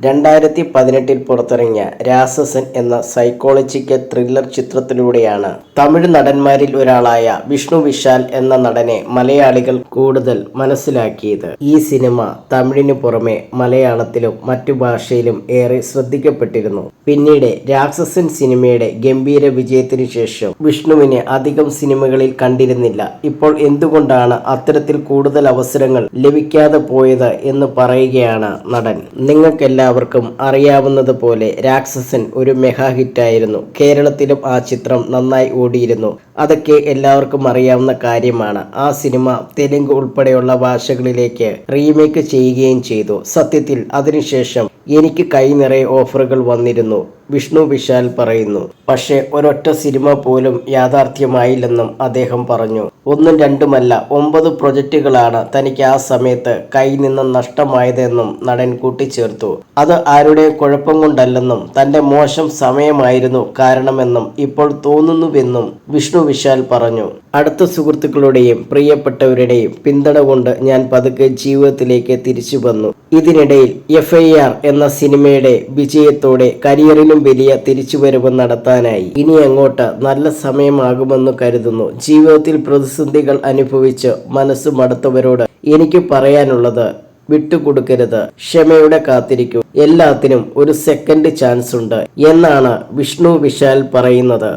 രണ്ടായിരത്തി പതിനെട്ടിൽ പുറത്തിറങ്ങിയ രാസസൻ എന്ന സൈക്കോളജിക്കൽ ത്രില്ലർ ചിത്രത്തിലൂടെയാണ് തമിഴ് നടന്മാരിൽ ഒരാളായ വിഷ്ണു വിശാൽ എന്ന നടനെ മലയാളികൾ കൂടുതൽ മനസ്സിലാക്കിയത്. ഈ സിനിമ തമിഴിനു പുറമെ മലയാളത്തിലും മറ്റു ഭാഷയിലും ഏറെ ശ്രദ്ധിക്കപ്പെട്ടിരുന്നു. പിന്നീട് രാക്ഷസൻ സിനിമയുടെ ഗംഭീര വിജയത്തിനു ശേഷം വിഷ്ണുവിനെ അധികം സിനിമകളിൽ കണ്ടിരുന്നില്ല. ഇപ്പോൾ എന്തുകൊണ്ടാണ് അത്തരത്തിൽ കൂടുതൽ അവസരങ്ങൾ ലഭിക്കാതെ പോയത് എന്ന് പറയുകയാണ് നടൻ. നിങ്ങൾക്കെല്ലാവർക്കും അറിയാവുന്നതുപോലെ രാക്ഷസൻ ഒരു മെഗാ ഹിറ്റായിരുന്നു. കേരളത്തിലും ആ ചിത്രം നന്നായി ഓടിയിരുന്നു. അതൊക്കെ എല്ലാവർക്കും അറിയാവുന്ന കാര്യമാണ്. ആ സിനിമ തെലുങ്ക് ഉൾപ്പെടെയുള്ള ഭാഷകളിലേക്ക് റീമേക്ക് ചെയ്യുകയും ചെയ്തു. സത്യത്തിൽ അതിനുശേഷം എനിക്ക് കൈ നിറയെ ഓഫറുകൾ വന്നിരുന്നു. വിഷ്ണു വിശാൽ പറയുന്നു. പക്ഷേ ഒരൊറ്റ സിനിമ പോലും യാഥാർത്ഥ്യമായില്ലെന്നും അദ്ദേഹം പറഞ്ഞു. ഒന്നും രണ്ടുമല്ല ഒമ്പത് പ്രൊജക്റ്റുകളാണ് തനിക്ക് ആ സമയത്ത് കൈ നിന്ന് നഷ്ടമായതെന്നും നടൻ കൂട്ടിച്ചേർത്തു. അത് ആരുടെ കുഴപ്പം കൊണ്ടല്ലെന്നും തന്റെ മോശം സമയമായിരുന്നു കാരണമെന്നും ഇപ്പോൾ തോന്നുന്നുവെന്നും വിഷ്ണു വിശാൽ പറഞ്ഞു. അടുത്ത സുഹൃത്തുക്കളുടെയും പ്രിയപ്പെട്ടവരുടെയും പിന്തുണ കൊണ്ട് ഞാൻ പതുക്കെ ജീവിതത്തിലേക്ക് തിരിച്ചു വന്നു. ഇതിനിടയിൽ എഫ് ഐ ആർ എന്ന സിനിമയുടെ വിജയത്തോടെ കരിയറിലും വലിയ തിരിച്ചുവരവ് നടത്താനായി. ഇനി അങ്ങോട്ട് നല്ല സമയമാകുമെന്ന് കരുതുന്നു. ജീവിതത്തിൽ പ്രതിസന്ധികൾ അനുഭവിച്ച് മനസ്സ് മടുത്തവരോട് എനിക്ക് പറയാനുള്ളത് വിട്ടുകൊടുക്കരുത്. ക്ഷമയുടെ കാത്തിരിക്കൂ. എല്ലാത്തിനും ഒരു സെക്കൻഡ് ചാൻസ് ഉണ്ട് എന്നാണ് വിഷ്ണു വിശാൽ പറയുന്നത്.